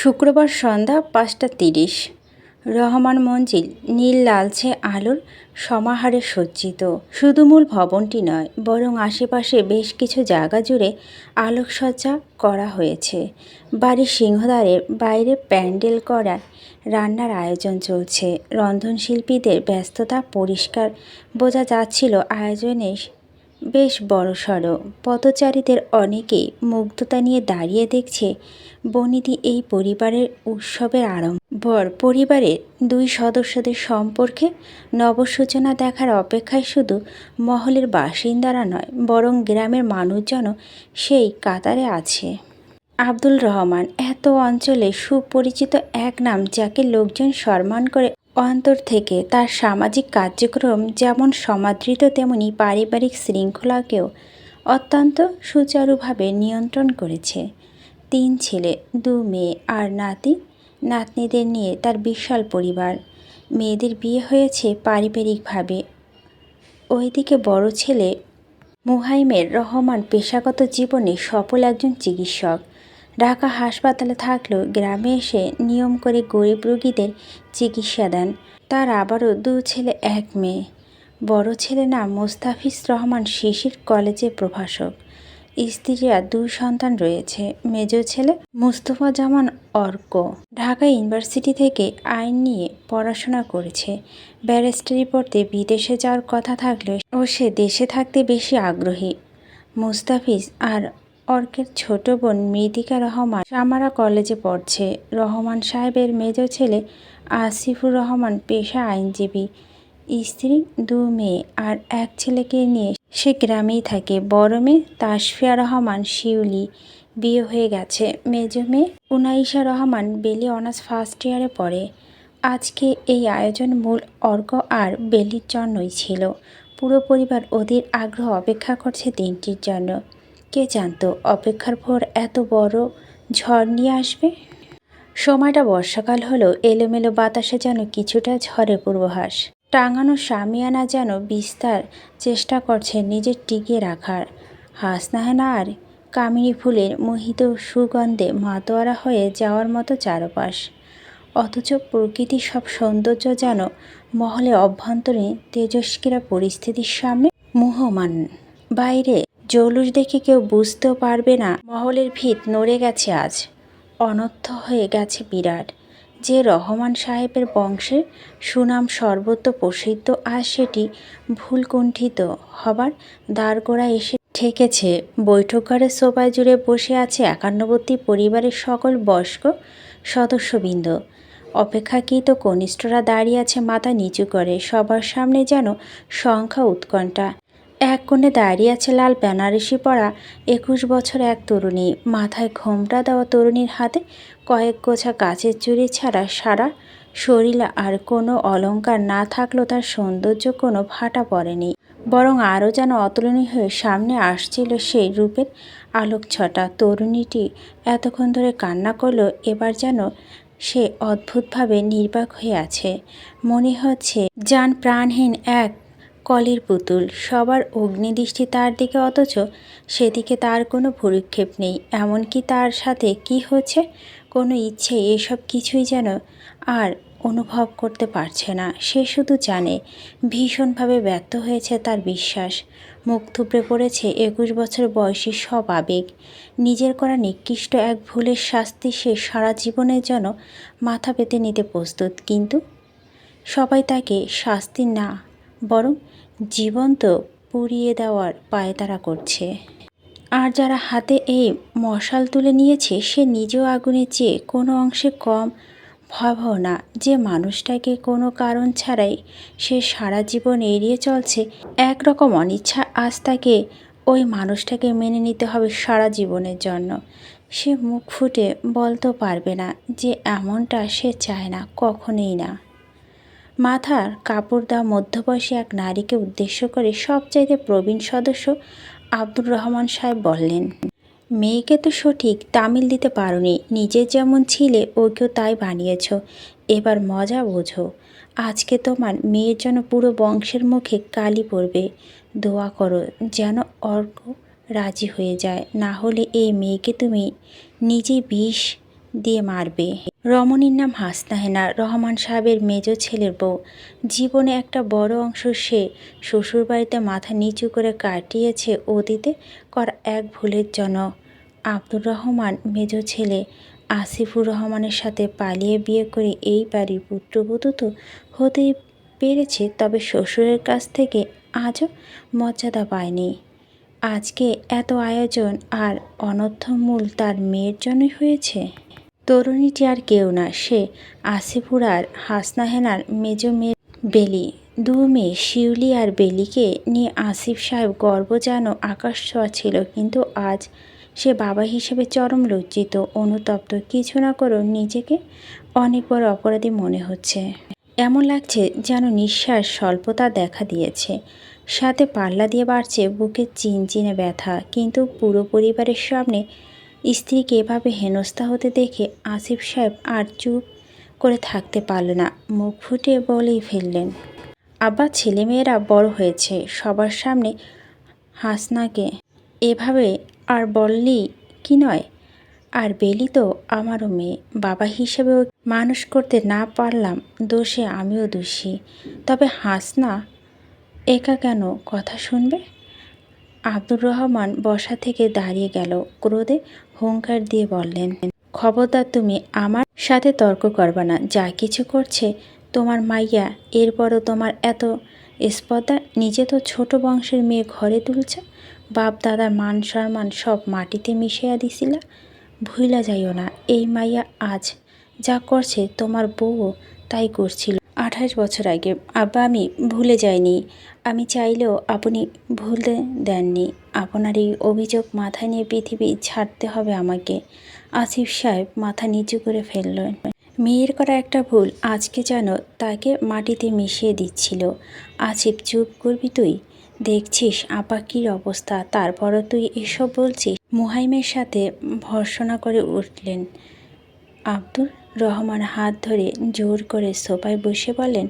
শুক্রবার সন্ধ্যা পাঁচটা তিরিশ। রহমান মঞ্জিল, নীল লালচে আলোর সমাহারে সজ্জিত। শুধু মূল ভবনটি নয়, বরং আশেপাশে বেশ কিছু জায়গা জুড়ে আলোকসজ্জা করা হয়েছে। বাড়ির সিংহদ্বারের বাইরে প্যান্ডেল করা রান্নার আয়োজন চলছে। রন্ধনশিল্পীদের ব্যস্ততা পরিষ্কার বোঝা যাচ্ছিল আয়োজনে বেশ বড়সড় পথচারীদের অনেকেই মুগ্ধতা নিয়ে দাঁড়িয়ে দেখছে বনিদি এই পরিবারের উৎসবের আড়ম্বর পরিবারের দুই সদস্যদের সম্পর্কে নবসূচনা দেখার অপেক্ষায় শুধু মহলের বাসিন্দারা নয়, বরং গ্রামের মানুষজনও সেই কাতারে আছে। আব্দুল রহমান, এত অঞ্চলে সুপরিচিত এক নাম যাকে লোকজন সম্মান করে অন্তর থেকে তার সামাজিক কার্যক্রম যেমন সমাদৃত, তেমনি পারিবারিক শৃঙ্খলাকেও অত্যন্ত সুচারুভাবে নিয়ন্ত্রণ করেছে। তিন ছেলে, দু মেয়ে আর নাতি। নাতনিদের নিয়ে তার বিশাল পরিবার। মেয়েদের বিয়ে হয়েছে পারিবারিকভাবে। ওইদিকে বড় ছেলে মুহাইমের রহমান পেশাগত জীবনে সফল একজন চিকিৎসক। ঢাকা হাসপাতালে থাকলেও গ্রামে এসে নিয়ম করে গরিব রোগীদের চিকিৎসা দেন। তার আবারও দু ছেলে, এক মেয়ে। বড় ছেলে নাম মোস্তাফিজ রহমান শিশির কলেজে প্রভাষক। স্ত্রীরা দুই সন্তান রয়েছে। মেজ ছেলে মুস্তফা জামান অর্ক। ঢাকা ইউনিভার্সিটি থেকে আইন নিয়ে পড়াশোনা করেছে। ব্যারিস্টারি পড়তে বিদেশে যাওয়ার কথা থাকলেও ও সে দেশে থাকতে বেশি আগ্রহী। মুস্তাফিজ আর অর্কের ছোট বোন মৃতিকা রহমান সামারা কলেজে পড়ছে। রহমান সাহেবের মেজ ছেলে আসিফুর রহমান পেশা আইনজীবী। স্ত্রী, দু মেয়ে আর এক ছেলেকে নিয়ে সে গ্রামেই থাকে। বড় মেয়ে তাসফিয়া রহমান শিউলি। বিয়ে হয়ে গেছে। মেজ মেয়ে উনাইশা রহমান বেলি অনার্স ফার্স্ট ইয়ারে পড়ে। আজকে এই আয়োজন মূল অর্ঘ আর বেলির জন্যই ছিল। পুরো পরিবার ওদের আগ্রহ অপেক্ষা করছে দিনটির জন্য। কে জানতো অপেক্ষার পর এত বড় ঝড় নিয়ে আসবে? সময়টা বর্ষাকাল হলো এলোমেলো বাতাসে যেন কিছুটা ঝড়ের পূর্বাভাস। টাঙানো সামিয়ানা যেন বিস্তার চেষ্টা করছে নিজের টিকিয়ে রাখার। হাসনাহেনা আর কামিনী ফুলের মোহিত সুগন্ধে মাতোয়ারা হয়ে যাওয়ার মতো চারপাশ। অথচ প্রকৃতির সব সৌন্দর্য যেন মহলে অভ্যন্তরীণ তেজস্ক্রিয়া পরিস্থিতির সামনে মুহমান। বাইরে জৌলুস দেখে কেউ বুঝতেও পারবে না মহলের ভিত নড়ে গেছে আজ। অনর্থ হয়ে গেছে বিরাট। যে রহমান সাহেবের বংশের সুনাম সর্বত্র প্রসিদ্ধ, আর সেটি ভুলকুণ্ঠিত হবার দ্বারগোড়ায় এসে ঠেকেছে। বৈঠকঘরের সোফায় জুড়ে বসে আছে একান্নবর্তী পরিবারের সকল বয়স্ক সদস্যবৃন্দ। অপেক্ষাকৃত কনিষ্ঠরা দাঁড়িয়ে আছে মাথা নিচু করে। সবার সামনে যেন সংখ্যা উৎকণ্ঠা। এক কোণে দাঁড়িয়ে আছে লাল বেনারসি পরা একুশ বছর এক তরুণী। মাথায় ঘোমটা দেওয়া তরুণীর হাতে কয়েক গোছা কাচের চুড়ি ছাড়া সারা শরীরে আর কোনো অলঙ্কার না থাকলেও তার সৌন্দর্য কোনো ভাটা পড়েনি। বরং আরও যেন অতুলনীয় হয়ে সামনে আসছিল সেই রূপের আলোকছটা। তরুণীটি এতক্ষণ ধরে কান্না করল, এবার যেন সে অদ্ভুতভাবে নির্বাক হয়ে আছে। মনে হচ্ছে যান প্রাণহীন এক কলির পুতুল। সবার অগ্নিদৃষ্টি তার দিকে অথচ সেদিকে তার কোনো ভুরুক্ষেপ নেই। এমনকি তার সাথে কি হচ্ছে? কোনো ইচ্ছে এসব কিছুই যেন আর অনুভব করতে পারছে না। সে শুধু জানে, ভীষণভাবে ব্যর্থ হয়েছে তার বিশ্বাস। মুখ থুবড়ে পড়েছে একুশ বছর বয়সী সব আবেগ। নিজের করা নিকৃষ্ট এক ভুলের শাস্তি সে সারা জীবনের জন্য মাথা পেতে নিতে প্রস্তুত। কিন্তু সবাই তাকে শাস্তি না বরং জীবন্ত পুড়িয়ে দেওয়ার পায়তারা করছে। আর যারা হাতে এই মশাল তুলে নিয়েছে, সে নিজেও আগুনের চেয়ে কোনো অংশে কম ভয়াবহ না। যে মানুষটাকে কোনো কারণ ছাড়াই সে সারা জীবন এড়িয়ে চলছে, একরকম অনিচ্ছা আজ তাকে ওই মানুষটাকে মেনে নিতে হবে সারা জীবনের জন্য। সে মুখ ফুটে বলতেও পারবে না যে এমনটা সে চায় না, কখনোই না। মাথার কাপড় দেওয়া মধ্যবয়সী এক নারীকে উদ্দেশ্য করে সবচাইতে প্রবীণ সদস্য আব্দুর রহমান সাহেব বললেন, মেয়েকে তো সঠিক তামিল দিতে পারোনি, নিজে যেমন ছিলে ওকেও তাই বানিয়েছ। এবার মজা বোঝো। আজকে তোমার মেয়ের জন্য পুরো বংশের মুখে কালি পড়বে দোয়া করো যেন অর্ক রাজি হয়ে যায়, না হলে এই মেয়েকে তুমি নিজে বিষ দিয়ে মারবে। রমণীর নাম হাসনাহেনা রহমান সাহেবের মেজ ছেলের বউ। জীবনে একটা বড় অংশ সে শ্বশুরবাড়িতে মাথা নিচু করে কাটিয়েছে অতীতে করা এক ভুলের জন্য। আব্দুর রহমান মেজ ছেলে আসিফুর রহমানের সাথে পালিয়ে বিয়ে করে এই বাড়ির পুত্রবধূ তো হতেই পেরেছে, তবে শ্বশুরের কাছ থেকে আজও মর্যাদা পায়নি। আজকে এত আয়োজন আর অনর্থমূল তার মেয়ের জন্যই হয়েছে? তরুণীটি আর কেউ না, সে আসিফুর আর হাসনা হেনার মেজ মেয়ে বেলি। দু মেয়ে, শিউলি আর বেলিকে নিয়ে আসিফ সাহেব গর্ব যেন আকাশ ছোঁয়া ছিল কিন্তু আজ সে বাবা হিসেবে চরম লজ্জিত, অনুতপ্ত। কিছু না করেও নিজেকে অনেক বড় অপরাধী মনে হচ্ছে। এমন লাগছে যেন নিঃশ্বাস স্বল্পতা দেখা দিয়েছে। সাথে পাল্লা দিয়ে বাড়ছে বুকের চিনচিনে ব্যথা, কিন্তু পুরো পরিবারের সামনে স্ত্রীকে এভাবে হেনস্থা হতে দেখে আসিফ সাহেব আর চুপ করে থাকতে পারল না। মুখ ফুটে বলেই ফেললেন আবার ছেলেমেয়েরা বড় হয়েছে। সবার সামনে হাসনাকে এভাবে আর বললি কি নয়? আর বেলি তো আমারও মেয়ে। বাবা হিসেবেও মানুষ করতে না পারলাম, দোষে আমিও দোষী। তবে হাসনা একা কেন কথা শুনবে? আব্দুর রহমান বসা থেকে দাঁড়িয়ে গেল। ক্রোধে হুঙ্কার দিয়ে বললেন, খবরদার তুমি আমার সাথে তর্ক করবে না। যা কিছু করছে তোমার মাইয়া, এরপরও তোমার এত স্পর্ধা, নিজে তো ছোট বংশের মেয়ে ঘরে তুলছে, বাপ দাদার মান সম্মান সব মাটিতে মিশিয়া দিছিলা। ভুইলা যাইও না, এই মাইয়া আজ যা করছে তোমার বউও তাই করছিল। আঠাশ বছর আগে, আব্বা আমি ভুলে যাইনি। আমি চাইলেও আপনি ভুলতে দেননি। আপনার এই অভিযোগ মাথায় নিয়ে পৃথিবী ছাড়তে হবে আমাকে। আসিফ সাহেব মাথা নিচু করে ফেললেন। মেয়ের করা একটা ভুল আজকে যেন তাকে মাটিতে মিশিয়ে দিচ্ছিল। আসিফ, চুপ করবি তুই? দেখছিস আপা কী অবস্থা? তারপরও তুই এসব বলছিস? মুহাইমের সাথে ভর্সনা করে উঠলেন। আব্দুর রহমান হাত ধরে জোর করে সোফায় বসে বলেন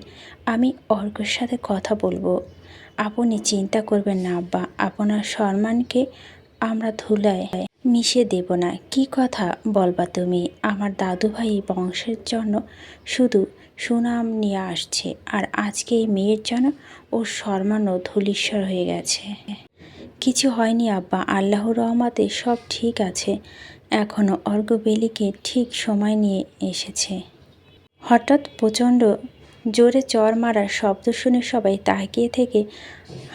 আমি অর্কর সাথে কথা বলব। আপনি চিন্তা করবেন না, আব্বা। আপনার সম্মানকে আমরা ধুলায় মিশে দেব না। কি কথা বলবা তুমি? আমার দাদু ভাই বংশের জন্য শুধু সুনাম নিয়ে আসছে, আর আজকে এই মেয়ের জন্য ওর সম্মানও ধুলিস্বর হয়ে গেছে। কিছু হয়নি, আব্বা। আল্লাহর রহমাতে সব ঠিক আছে। এখনও অর্ঘবেলিকে ঠিক সময় নিয়ে এসেছে। হঠাৎ প্রচণ্ড জোরে চর মারার শব্দ শুনে সবাই তাকিয়ে থেকে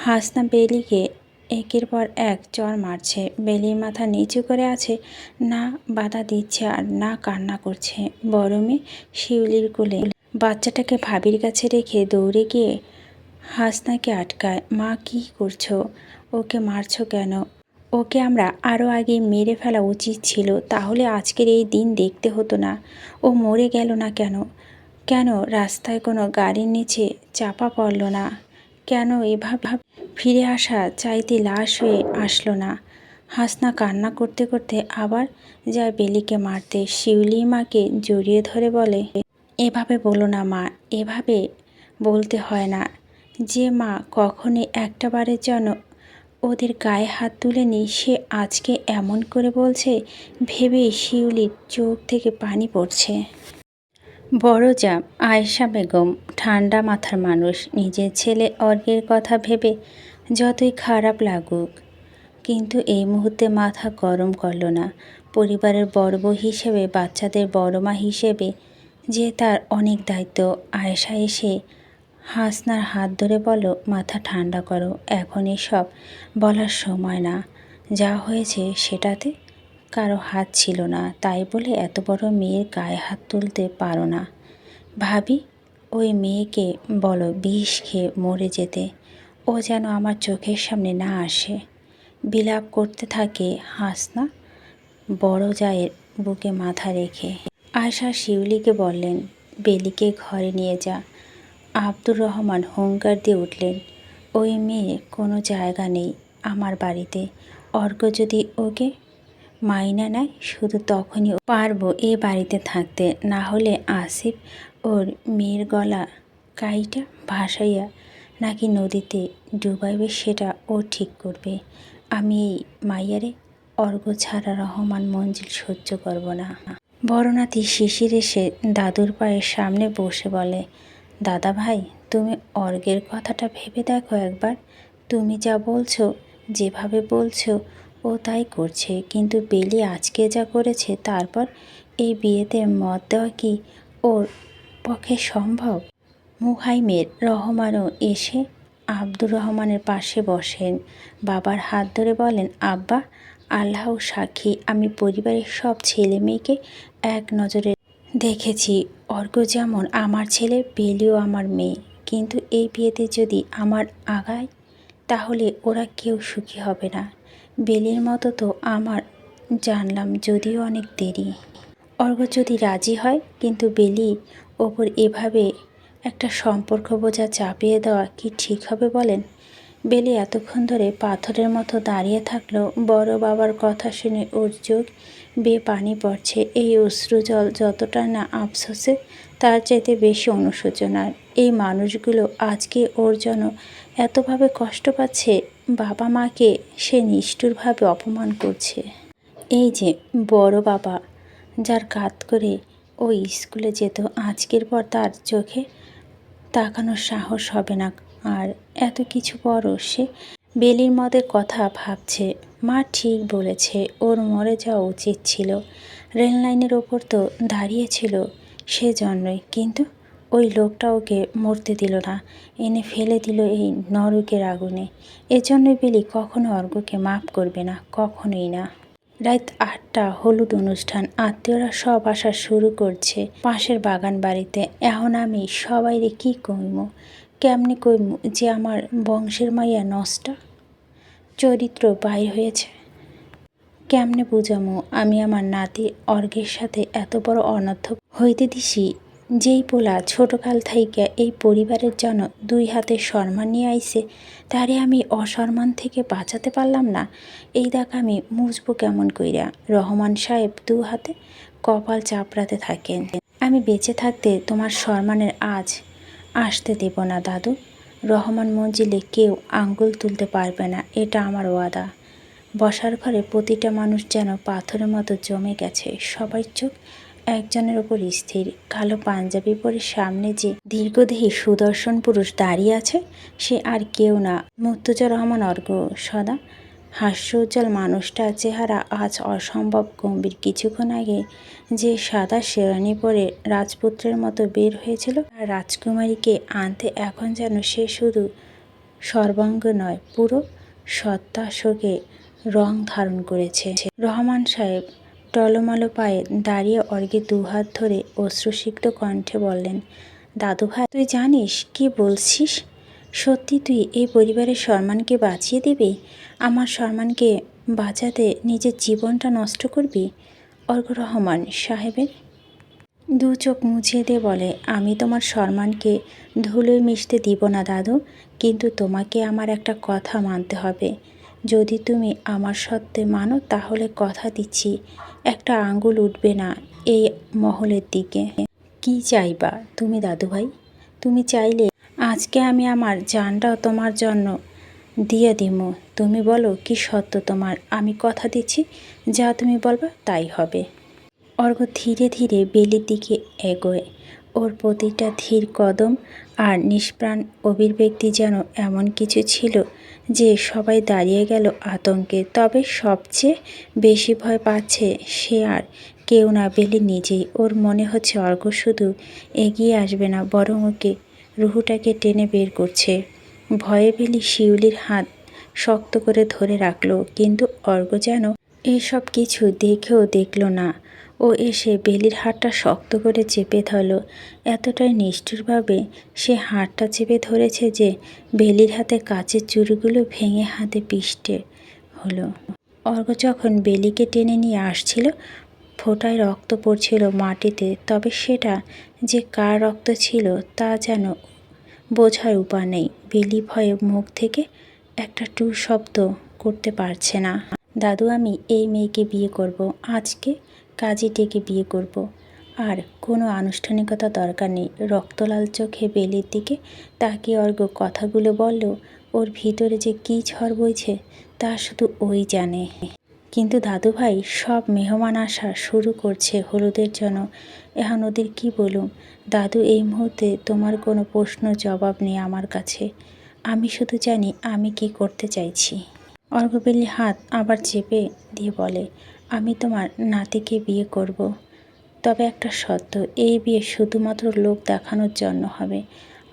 হাসনা বেলিকে একের পর এক চর মারছে। বেলির মাথা নিচু করে আছে, না বাধা দিচ্ছে আর না কান্না করছে। বড় মেয়ে শিউলির কোলে বাচ্চাটাকে ভাবির কাছে রেখে দৌড়ে গিয়ে হাসনাকে আটকায়। মা, কি করছ? ওকে মারছো কেন? ওকে আমরা আরও আগে মেরে ফেলা উচিত ছিল, তাহলে আজকের এই দিন দেখতে হতো না। ও মরে গেল না কেন? কেন রাস্তায় কোনো গাড়ির নিচে চাপা পড়ল না? কেন এভাবে ফিরে আসা চাইতে লাশ হয়ে আসলো না? হাসনা কান্না করতে করতে আবার যায় বেলিকে মারতে। শিউলি মাকে জড়িয়ে ধরে বলে, এভাবে বলো না মা, এভাবে বলতে হয় না। যে মা কখনই একটা বারের জন্য ওদের গায়ে হাত তুলেনি, সে আজকে এমন করে বলছে, ভেবেই শিউলির চোখ থেকে পানি পড়ছে। বড় যা আয়েশা বেগম, ঠান্ডা মাথার মানুষ, নিজের ছেলে অর্গের কথা ভেবে যতই খারাপ লাগুক। কিন্তু এই মুহূর্তে মাথা গরম করল না। পরিবারের বড় হিসেবে, বাচ্চাদের বড় মা হিসেবে যে তার অনেক দায়িত্ব, আয়েশা এসে হাসনার হাত ধরে বলো মাথা ঠান্ডা করো, এখন এসব বলার সময় না। যা হয়েছে সেটাতে কারও হাত ছিল না, তাই বলে এত বড় মেয়ের গায়ে হাত তুলতে পারো না। ভাবি, ওই মেয়েকে বলো বিষ খেয়ে মরে যেতে, ও যেন আমার চোখের সামনে না আসে। বিলাপ করতে থাকে হাসনা বড় জায়ের বুকে মাথা রেখে। আশা শিউলিকে বললেন, বেলিকে ঘরে নিয়ে যা। আব্দুর রহমান হুঙ্কার দিয়ে উঠলেন, ওই মেয়ে কোনো জায়গা নেই আমার বাড়িতে অর্ক যদি ওকে মাইনা নেয় শুধু তখনই পারব এ বাড়িতে থাকতে। না হলে আসিফ ওর মেয়ের গলা কাইটা ভাসাইয়া নাকি নদীতে ডুবাইবে সেটা ও ঠিক করবে। আমি এই মাইয়ারে অর্ঘ ছাড়া রহমান মঞ্জিল সহ্য করব না। বড়নাতি শিশির এসে দাদুর পায়ের সামনে বসে বলে, দাদা ভাই, তুমি অর্গের কথাটা ভেবে দেখো একবার। তুমি যা বলছো, যেভাবে বলছো ও তাই করছে। কিন্তু বেলি আজকে যা করেছে, তারপর এই বিয়েতে মত দেওয়া কি ওর পক্ষে সম্ভব? মুহাইমের রহমানও এসে আব্দুর রহমানের পাশে বসেন। বাবার হাত ধরে বলেন, আব্বা আল্লাহ সাক্ষী, আমি পরিবারের সব ছেলে মেয়েকে এক নজরে দেখেছি। অর্ক যেমন আমার ছেলে, বেলিও আমার মেয়ে। কিন্তু এই বিয়েতে যদি আমার আগায়, তাহলে ওরা কেউ সুখী হবে না। বেলির মতো তো আমার, জানলাম যদিও অনেক দেরি। অর্ঘ যদি রাজি হয়, কিন্তু বেলি ওপর এভাবে একটা সম্পর্ক বোঝা চাপিয়ে দেওয়া কি ঠিক হবে বলেন? বেলি এতক্ষণ ধরে পাথরের মতো দাঁড়িয়ে থাকলেও বড় বাবার কথা শুনে ওর চোখ বে পানি পড়ছে। এই অশ্রু জল যতটা না আফসোসে, তার চাইতে বেশি অনুশোচনার। এই মানুষগুলো আজকে ওর জন্য এতভাবে কষ্ট পাচ্ছে বাবা মাকে, সে নিষ্ঠুরভাবে অপমান করছে। এই যে বড় বাবা, যার কাত করে ওই স্কুলে যেত, আজকের পর তার চোখে তাকানোর সাহস হবে না। আর এত কিছু পরও সে বেলির মদের কথা ভাবছে। মা ঠিক বলেছে, ওর মরে যাওয়া উচিত ছিল। রেললাইনের ওপর তো দাঁড়িয়েছিল সেজন্যই, কিন্তু ওই লোকটা ওকে মরতে দিল না। এনে ফেলে দিল এই নরকের আগুনে। এজন্যই বেলি কখনো অর্ঘ্যকে মাফ করবে না, কখনোই না। রাত আটটা, হলুদ অনুষ্ঠান, আত্মীয়রা সব আসা শুরু করছে। পাশের বাগান বাড়িতে, এখন আমি সবাইরে কি কইম? কেমনি কইম যে আমার বংশের মাইয়া নষ্টা? চরিত্র বাইর হয়েছে। কেমনে বুঝামো? আমি আমার নাতি অর্ঘের সাথে এত বড় অনর্থ হইতে দিছি যেই পোলা ছোটকাল থাইকা এই পরিবারের জন্য দুই হাতে সম্মান নিয়ে আইছে, তারে আমি অসম্মান থেকে বাঁচাতে পারলাম না। এই দেখ আমি মুছবো কেমন কইরা। রহমান সাহেব দু হাতে কপাল চাপড়াতে থাকেন। আমি বেঁচে থাকতে তোমার সম্মানের আজ আসতে দেব না দাদু। রহমান মঞ্জিলে কেউ আঙ্গুল তুলতে পারবে না, এটা আমার ওয়াদা। বসার ঘরে প্রতিটা মানুষ যেন পাথরের মতো জমে গেছে, সবাই চোখ একজনের ওপর স্থির, কালো পাঞ্জাবি পরে সামনে যে দীর্ঘদেহী সুদর্শন পুরুষ দাঁড়িয়ে আছে, সে আর কেউ না। মুর্তজা রহমান অর্ঘ, সদা হাস্যোজ্জ্বল মানুষটার চেহারা আজ অসম্ভব গম্ভীর। কিছুক্ষণ আগে যে সাদা শেরানি পরে রাজপুত্রের মতো বের হয়েছিল আর রাজকুমারীকে আনতে এখন যেন সে শুধু সর্বাঙ্গ নয়, পুরো সত্তা শোকে রং ধারণ করেছে। রহমান সাহেব টলমলো পায়ে দাঁড়িয়ে অর্ঘে দুহাত ধরে অশ্রুসিক্ত কণ্ঠে বললেন দাদু ভাই তুই জানিস কি বলছিস? সত্যি তুই এই পরিবারের সম্মানকে বাঁচিয়ে দিবি? আমার সম্মানকে বাঁচাতে নিজের জীবনটা নষ্ট করবি? অর্ঘ রহমান সাহেবের? দু চোখ মুছিয়ে দিয়ে বলে, আমি তোমার সম্মানকে ধুলোয় মিশতে দিব না দাদু, কিন্তু তোমাকে আমার একটা কথা মানতে হবে। যদি তুমি আমার সত্ত্বে মানো, তাহলে কথা দিচ্ছি। একটা আঙ্গুল উঠবে না এই মহলের দিকে। কি চাইবা তুমি দাদু ভাই তুমি চাইলে আজকে আমি আমার জানটাও তোমার জন্য দিয়ে দিমো তুমি বলো, কি সত্য তোমার? আমি কথা দিচ্ছি, যা তুমি বলবা তাই হবে। অর্ঘ ধীরে ধীরে বেলির দিকে এগোয়। ওর প্রতিটা ধীর কদম আর নিষ্প্রাণ অভিব্যক্তি যেন এমন কিছু ছিল যে সবাই দাঁড়িয়ে গেল আতঙ্কে, তবে সবচেয়ে বেশি ভয় পাচ্ছে সে আর কেউ না। বেলি নিজেই, ওর মনে হচ্ছে অর্ঘ শুধু এগিয়ে আসবে না, বরং ওকে রুহুটাকে টেনে বের করছে। ভয়ে বেলি শিউলির হাত শক্ত করে ধরে রাখল, কিন্তু অর্ঘ যেন এসব কিছু দেখেও দেখল না। ও এসে বেলির হাড়টা শক্ত করে চেপে ধরল। এতটাই নিষ্ঠুরভাবে সে হাড়টা চেপে ধরেছে যে বেলির হাতে কাচের চুড়িগুলো ভেঙে হাতে পিষ্টে হলো। অর্ঘ যখন বেলিকে টেনে নিয়ে আসছিল, ফোটায় রক্ত পড়ছিল মাটিতে, তবে সেটা যে কার রক্ত ছিল তা যেন বোঝার উপায় নেই। বেলি ভয়ে মুখ থেকে একটা টু শব্দ করতে পারছে না। দাদু, আমি এই মেয়েকে বিয়ে করব। আজকে কাজে ডেকে বিয়ে করব। আর কোনো আনুষ্ঠানিকতা দরকার নেই। রক্তলাল চোখে বেলির দিকে তাকিয়ে অর্ঘ কথাগুলো বললেও ওর ভিতরে যে কী ঝড় বইছে তা শুধু ওই জানে। কিন্তু দাদুভাই সব মেহমান আসা শুরু করছে হলুদের জন্য। এখন ওদের কি বলুম? দাদু, এই মুহূর্তে তোমার কোনো প্রশ্ন জবাব নেই আমার কাছে। আমি শুধু জানি আমি কি করতে চাইছি। অর্ঘবেলি হাত আবার চেপে দিয়ে বলে আমি তোমার নাতিকে বিয়ে করব। তবে একটা শর্ত, এই বিয়ে শুধুমাত্র লোক দেখানোর জন্য হবে।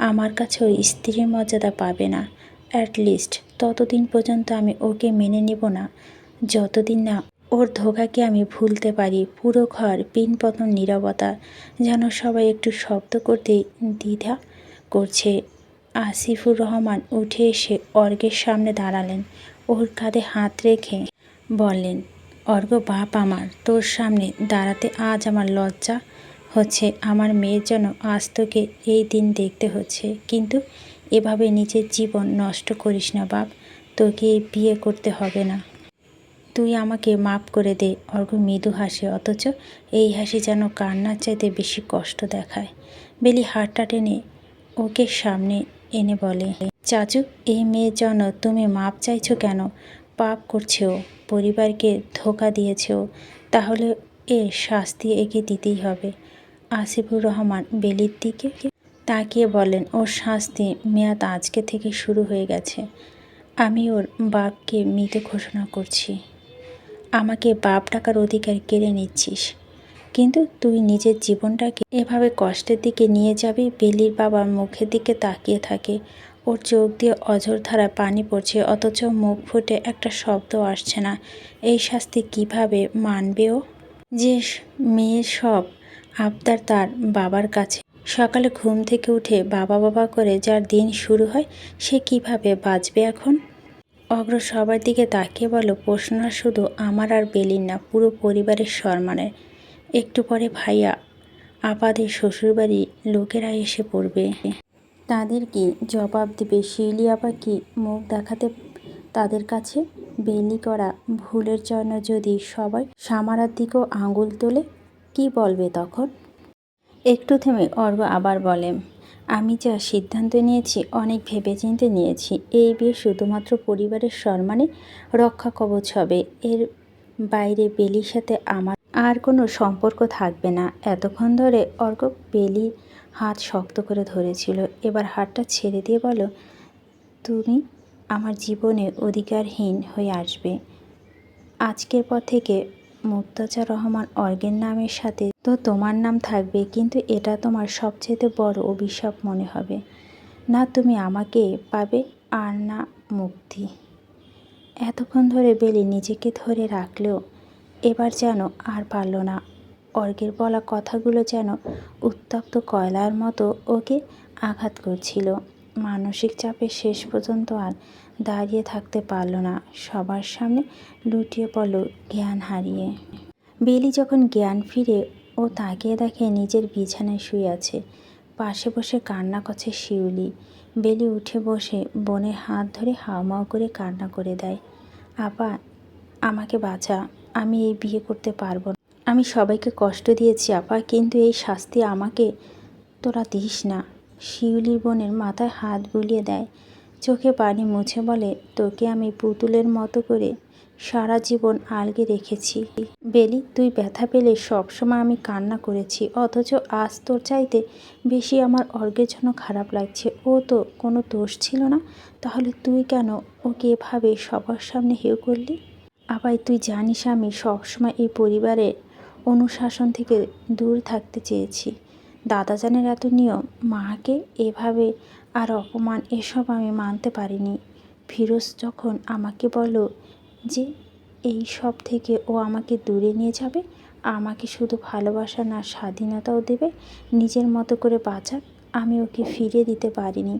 আমার কাছে ওই স্ত্রীর মর্যাদা পাবে না। অ্যাটলিস্ট ততদিন পর্যন্ত আমি ওকে মেনে নেব না। যতদিন না ওর ধোকাকে আমি ভুলতে পারি, পুরো ঘর পিনপতন নীরবতা, যেন সবাই একটু শব্দ করতে দ্বিধা করছে। আসিফুর রহমান উঠে এসে অর্গের সামনে দাঁড়ালেন। ওর কাঁধে হাত রেখে বললেন অর্ঘ বাপ আমার, তোর সামনে দাঁড়াতে আজ আমার লজ্জা হচ্ছে। আমার মেয়ের জন্য আজ তোকে এই দিন দেখতে হচ্ছে। কিন্তু এভাবে নিজের জীবন নষ্ট করিস না বাপ, তোকে বিয়ে করতে হবে না। তুই আমাকে মাপ করে দে অর্ঘ মৃদু হাসে, অথচ এই হাসি যেন কান্নার চাইতে বেশি কষ্ট দেখায়। বেলি হাতটা টেনে ওকে সামনে এনে বলে, চাচু, এই মেয়ের জন্য তুমি মাপ চাইছো কেন? পাপ করছে পরিবারকে ধোকা দিয়েছে তাহলে এর শাস্তি একে দিতেই হবে। আসিফুর রহমান বেলির দিকে তাকিয়ে বলেন, ওর শাস্তি মেয়াদ আজকে থেকে শুরু হয়ে গেছে। আমি ওর বাপকে মৃত ঘোষণা করছি। আমাকে বাপ ডাকার অধিকার কেড়ে নিচ্ছিস। কিন্তু তুই নিজের জীবনটাকে এভাবে কষ্টের দিকে নিয়ে যাবি? বেলির বাবার মুখের দিকে তাকিয়ে থাকে। ওর চোখ দিয়ে অঝর ধারা পানি পড়ছে, অথচ মুখ ফুটে একটা শব্দ আসছে না। এই শাস্তি কীভাবে মানবে ও? যে মেয়ের সব আবদার তার বাবার কাছে। সকালে ঘুম থেকে উঠে বাবা বাবা করে যার দিন শুরু হয়, সে কীভাবে বাঁচবে এখন? অগ্র সবার দিকে তাকিয়ে বলো প্রশ্নটা শুধু আমার আর বেলির না, পুরো পরিবারের সম্মানের। একটু পরে ভাইয়া আপাদের শ্বশুরবাড়ি লোকেরা এসে পড়বে। তাদের কি জবাব দেবে। শিউলি আপা কি মুখ দেখাতে তাদের কাছে বেলি করা ভুলের জন্য যদি সবাই সামারার দিকেও আঙুল তোলে, কি বলবে তখন? একটু থেমে অর্ঘ আবার বলে, আমি যা সিদ্ধান্ত নিয়েছি, অনেক ভেবেচিন্তে নিয়েছি। এই বিয়ে শুধুমাত্র পরিবারের সম্মানে রক্ষা কবচ হবে। এর বাইরে বেলির সাথে আমার আর কোনো সম্পর্ক থাকবে না। এতক্ষণ ধরে অর্ঘ বেলি হাত শক্ত করে ধরেছিল। এবার হাতটা ছেড়ে দিয়ে বলো তুমি আমার জীবনে অধিকারহীন হয়ে আসবে। আজকের পর থেকে মুক্তাজা রহমান অর্গের নামের সাথে তো তোমার নাম থাকবে, কিন্তু এটা তোমার সবচেয়ে বড় অভিশাপ মনে হবে। না, তুমি আমাকে পাবে আর না মুক্তি। এতক্ষণ ধরে বেলি নিজেকে ধরে রাখলেও এবার যেন আর পারল না। অর্গের বলা কথাগুলো যেন উত্তপ্ত কয়লার মতো ওকে আঘাত করছিল। মানসিক চাপে শেষ পর্যন্ত আর দাঁড়িয়ে থাকতে পারল না। সবার সামনে লুটিয়ে পড়ল জ্ঞান হারিয়ে। বেলি যখন জ্ঞান ফিরে, ও তাকিয়ে দেখে নিজের বিছানায় শুয়ে আছে। পাশে বসে কান্না করছে শিউলি। বেলি উঠে বসে বোনের হাত ধরে হাওমাও করে কান্না করে দেয়। আপা, আমাকে বাঁচা। আমি এই বিয়ে করতে পারব আমি সবাইকে কষ্ট দিয়েছি, আপা, কিন্তু এই শাস্তি আমাকে তোরা দিস না। শিউলির বোনের মাথায় হাত বুলিয়ে দেয়। চোখে পানি মুছে বলে, তোকে আমি পুতুলের মতো করে সারা জীবন আলগে রেখেছি। বেলি, তুই ব্যথা পেলে সবসময় আমি কান্না করেছি, অথচ আজ তোর চাইতে বেশি আমার অর্গের জন্য খারাপ লাগছে। ও তো কোনো দোষ ছিল না, তাহলে তুই কেন ওকে এভাবে সবার সামনে হেউ করলি? আবার তুই জানিস আমি সবসময় এই পরিবারের অনুশাসন থেকে দূর থাকতে চেয়েছি। দাদা দাদাজানের এত নিয়ম, মাকে এভাবে আর অপমান এসব আমি মানতে পারিনি। ফিরোজ যখন আমাকে বলো যে, এই সব থেকে ও আমাকে দূরে নিয়ে যাবে, আমাকে শুধু ভালোবাসা না স্বাধীনতাও দেবে, নিজের মতো করে বাঁচাক, আমি ওকে ফিরিয়ে দিতে পারিনি।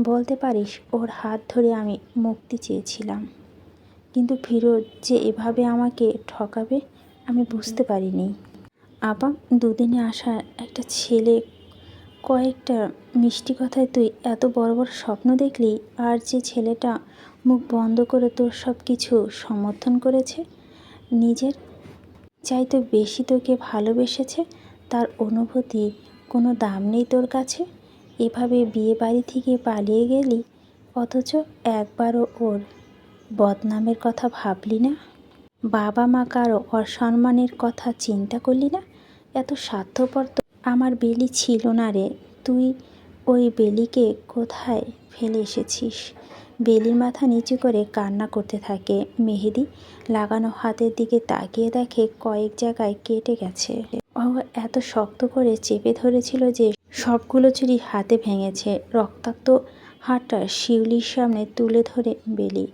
বলতে পারিস, ওর হাত ধরে আমি মুক্তি চেয়েছিলাম। কিন্তু ফিরোজ যে এভাবে আমাকে ঠকাবে আমি বুঝতে পারিনি। আপা, দুদিনে আসা একটা ছেলে, কয়েকটা মিষ্টি কথায় তুই এত বড় বড় স্বপ্ন দেখলি, আর যে ছেলেটা মুখ বন্ধ করে তোর সব কিছু সমর্থন করেছে, নিজের? চাইতে বেশি তোকে ভালোবেসেছে, তার অনুভূতি কোনো দাম নেই তোর কাছে? এভাবে বিয়ে বাড়ি থেকে পালিয়ে গেলি, অথচ একবারও ওর বদনামের কথা ভাবলি না? বাবা মা কারও অসম্মানের কথা চিন্তা করলি না? এত স্বার্থপর তো আমার বেলি ছিল না রে। তুই ওই বেলিকে কোথায় ফেলে এসেছিস? বেলির মাথা নিচু করে কান্না করতে থাকে মেহেদি। লাগানো হাতের দিকে তাকিয়ে দেখে কয়েক জায়গায় কেটে গেছে। ও এত শক্ত করে চেপে ধরেছিল যে সবগুলো চুরি হাতে ভেঙেছে। রক্তাক্ত হাতটা শিউলির সামনে তুলে ধরে বেলি।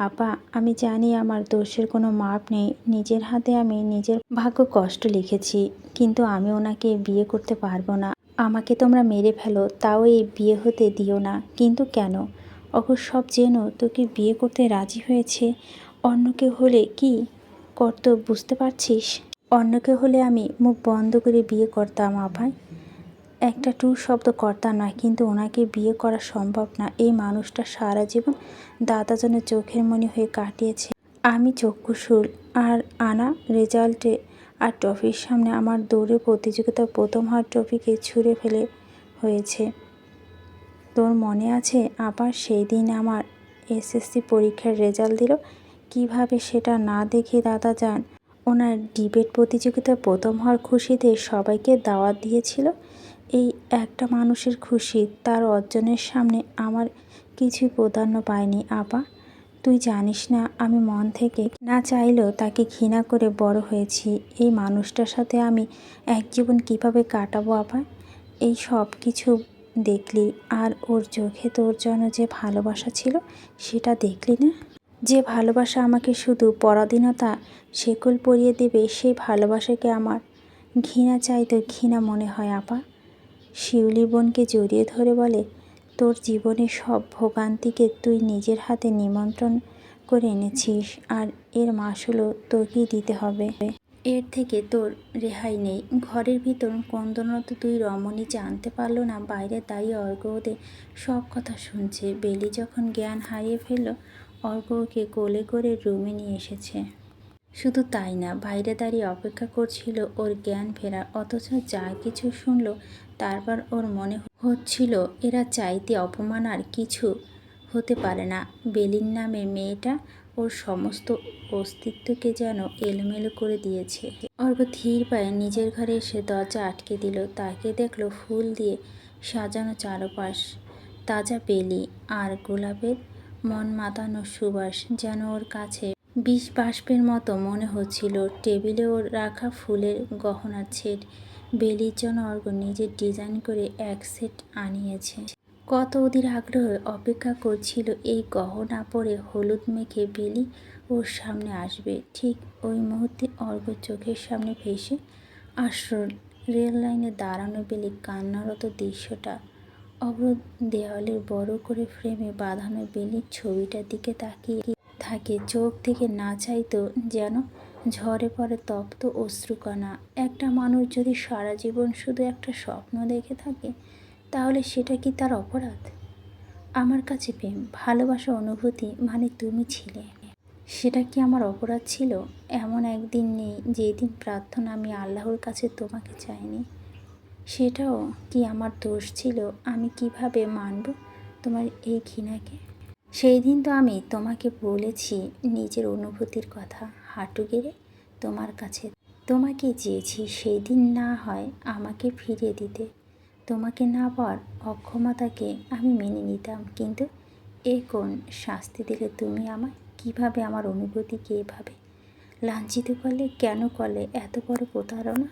আপা, আমি জানি আমার দোষের কোনো মাপ নেই। নিজের হাতে আমি নিজের ভাগ্য কষ্ট লিখেছি, কিন্তু আমি ওনাকে বিয়ে করতে পারব না। আমাকে তোমরা মেরে ফেলো, তাও এই বিয়ে হতে দিও না। কিন্তু কেন? অগর সব যেন তোকে বিয়ে করতে রাজি হয়েছে। অন্য কেউ হলে কি করতো বুঝতে পারছিস? অন্য কেউ হলে আমি মুখ বন্ধ করে বিয়ে করতাম আভাই একটা টু শব্দ কর্তা নয়, কিন্তু ওনাকে বিয়ে করা সম্ভব না। এই মানুষটা সারা জীবন দাদাজনের চোখের মনি হয়ে কাটিয়েছে। আমি চক্ষুশুল আর আনা রেজাল্টে আর ট্রফির সামনে আমার দৌড়ে প্রতিযোগিতা প্রথম হার ট্রফিকে ছুঁড়ে ফেলে হয়েছে। তোর মনে আছে আবার সেই দিন আমার এসএসসি পরীক্ষার রেজাল্ট দিল? কীভাবে সেটা না দেখে দাদা যান? ওনার ডিবেট প্রতিযোগিতায় প্রথম হওয়ার খুশিতে সবাইকে দাওয়াত দিয়েছিল। এই একটা মানুষের খুশি, তার অর্জনের সামনে আমার কিছুই প্রাধান্য পায়নি আপা, তুই জানিস না, আমি মন থেকে না চাইলেও তাকে ঘৃণা করে বড় হয়েছি। এই মানুষটার সাথে আমি এক জীবন কীভাবে কাটাবো, আপা? এই সব কিছু দেখলি, আর ওর চোখে তোর জন্য যে ভালোবাসা ছিল, সেটা দেখলি না? যে ভালোবাসা আমাকে শুধু পরাধীনতা শেকল পরিয়ে দেবে, সেই ভালোবাসাকে আমার ঘৃণা চাইতে ঘৃণা মনে হয়, আপা। শিউলি বোনকে জড়িয়ে ধরে বলে, তোর জীবনে সব ভোগান্তিকে তুই নিজের হাতে নিমন্ত্রণ করে এনেছিস, আর এর মাসুলও তোকেই দিতে হবে। এর থেকে তোর রেহাই নেই। ঘরের ভিতর কন্দনত তুই রমণী জানতে পারল না, বাইরে দাঁড়িয়ে অর্ঘ ওদের সব কথা শুনছে। বেলি যখন জ্ঞান হারিয়ে ফেলল অর্ঘ ওকে করে রুমে নিয়ে এসেছে। শুধু তাই না, বাইরে দাঁড়িয়ে অপেক্ষা করছিল ওর জ্ঞান ফেরা, অথচ যা কিছু শুনলো তারপর ওর মনে হচ্ছিল, এরা চাইতে অপমান আর কিছু হতে পারে না। বেলির নামে মেয়েটা ওর সমস্ত অস্তিত্বকে যেন এলোমেলো করে দিয়েছে। অর্ঘ ধীর পায়ে নিজের ঘরে এসে দরজা আটকে দিল। তাকে দেখল ফুল দিয়ে সাজানো চারপাশ, তাজা বেলি আর গোলাপের মন মাতানো সুবাস যেন ওর কাছে বিষ বাষ্পের মতো মনে হচ্ছিল। টেবিলে ওর রাখা ফুলের গহনার সেট বেলির জন্য অর্ঘ নিজের ডিজাইন করে এক সেট আনিয়েছে। কত অধীর আগ্রহে অপেক্ষা করছিল এই গহনা পরে হলুদ মেখে বেলি ওর সামনে আসবে। ঠিক ওই মুহূর্তে অর্ঘ চোখের সামনে ভেসে আসল রেল লাইনে দাঁড়ানো বেলি কান্নারত দৃশ্যটা অবরোধ দেওয়ালের বড় করে ফ্রেমে বাঁধানো বেলির ছবিটার দিকে তাকিয়ে থাকে। চোখ থেকে না চাইতো যেন ঝরে পড়ে তপ্ত অশ্রুকণা। একটা মানুষ যদি সারা জীবন শুধু একটা স্বপ্ন দেখে থাকে, তাহলে সেটা কি তার অপরাধ? আমার কাছে প্রেম, ভালোবাসা, অনুভূতি মানে তুমি ছিলে। সেটা কি আমার অপরাধ ছিল? এমন একদিন নেই যেদিন প্রার্থনা আমি আল্লাহর কাছে তোমাকে চাইনি। সেটাও কি আমার দোষ ছিল? আমি কীভাবে মানব তোমার এই ঘৃণাকে? সেই দিন তো আমি তোমাকে বলেছি নিজের অনুভূতির কথা। হাঁটু গেড়ে তোমার কাছে, তোমাকে চেয়েছি সেই দিন না হয় আমাকে ফিরিয়ে দিতে। তোমাকে না পাওয়ার অক্ষমতাকে আমি মেনে নিতাম, কিন্তু এ কোন শাস্তি দিলে তুমি আমায়? কীভাবে আমার অনুভূতিকে এভাবে লাঞ্ছিত করলে? কেন করলে? এত বড় প্রতারণা?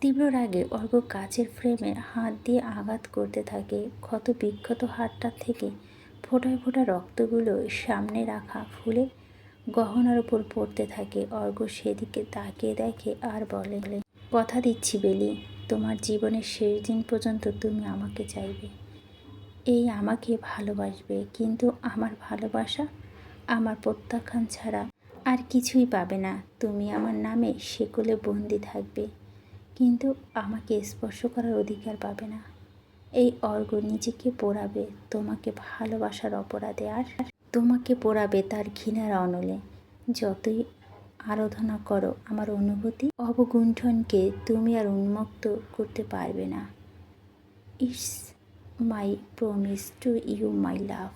তীব্র রাগে অর্ঘ কাচের ফ্রেমে হাত দিয়ে আঘাত করতে থাকে। ক্ষত বিক্ষত হাতটা থেকে ফোটায় ফোটা রক্তগুলো সামনে রাখা ফুলের গহনার উপর পড়তে থাকে। অর্ঘ সেদিকে তাকিয়ে দেখে আর বলে কথা দিচ্ছি বেলি, তোমার জীবনের শেষ দিন পর্যন্ত তুমি আমাকে চাইবে। এই আমাকে ভালোবাসবে, কিন্তু আমার ভালোবাসা, আমার প্রত্যাখ্যান ছাড়া আর কিছুই পাবে না। তুমি আমার নামে সেকুলে বন্দি থাকবে, কিন্তু আমাকে স্পর্শ করার অধিকার পাবে না। এই অর্ঘ নিজেকে পোড়াবে, তোমাকে ভালোবাসার অপরাধে আর তোমাকে পোড়াবে তার ঘৃণার অনলে। যতই আরাধনা করো আমার অনুভূতি, অবগুণ্ঠনকে তুমি আর উন্মুক্ত করতে পারবে না। It's my promise to you my love.